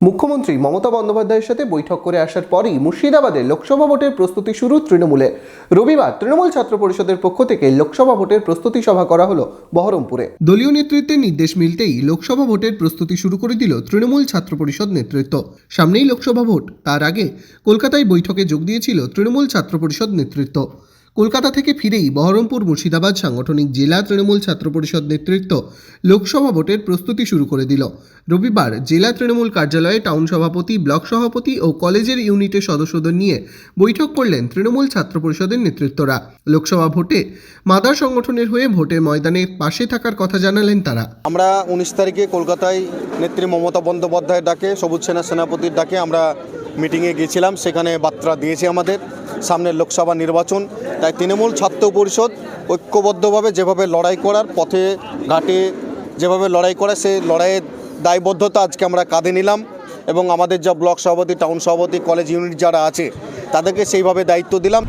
মুখ্যমন্ত্রী মমতা বন্দ্যোপাধ্যায়ের সাথে বৈঠক করে আসার পরই মুর্শিদাবাদে লোকসভা ভোটের প্রস্তুতি শুরু তৃণমূলে। রবিবার তৃণমূল ছাত্র পরিষদের পক্ষ থেকে লোকসভা ভোটের প্রস্তুতি সভা করা হলো বহরমপুরে। দলীয় নেতৃত্বের নির্দেশ মিলতেই লোকসভা ভোটের প্রস্তুতি শুরু করে দিল তৃণমূল ছাত্র পরিষদ নেতৃত্ব। সামনেই লোকসভা ভোট, তার আগে কলকাতায় বৈঠকে যোগ দিয়েছিল তৃণমূল ছাত্র পরিষদ নেতৃত্ব। কলকাতা থেকে ফিরেই বহরমপুর মুর্শিদাবাদ সাংগঠনিক জেলা তৃণমূল ছাত্র পরিষদ নেতৃত্ব লোকসভা ভোটের প্রস্তুতি শুরু করে দিল। রবিবার জেলা তৃণমূল কার্যালয়ে টাউন সভাপতি, ব্লক সভাপতি ও কলেজের ইউনিটের সদস্যদের নিয়ে বৈঠক করলেন তৃণমূল ছাত্র পরিষদের নেতৃত্বরা। লোকসভা ভোটে মাদার সংগঠনের হয়ে ভোটের ময়দানে পাশে থাকার কথা জানালেন তারা। আমরা উনিশ তারিখে কলকাতায় নেত্রী মমতা বন্দ্যোপাধ্যায়ের ডাকে, সবুজ সেনা সেনাপতির ডাকে আমরা মিটিংয়ে গিয়েছিলাম সেখানে বার্তা দিয়েছে আমাদের। সামনের লোকসভা নির্বাচন তাই তৃণমূল ছাত্র পরিষদ ঐক্যবদ্ধভাবে যেভাবে লড়াই করার পথে ঘাটে যেভাবে লড়াই করে সেই লড়াইয়ের দায়বদ্ধতা আজকে আমরা কাঁধে নিলাম এবং আমাদের যা ব্লক সভাপতি, টাউন সভাপতি, কলেজ ইউনিট যারা আছে, তাদেরকে সেইভাবে দায়িত্ব দিলাম।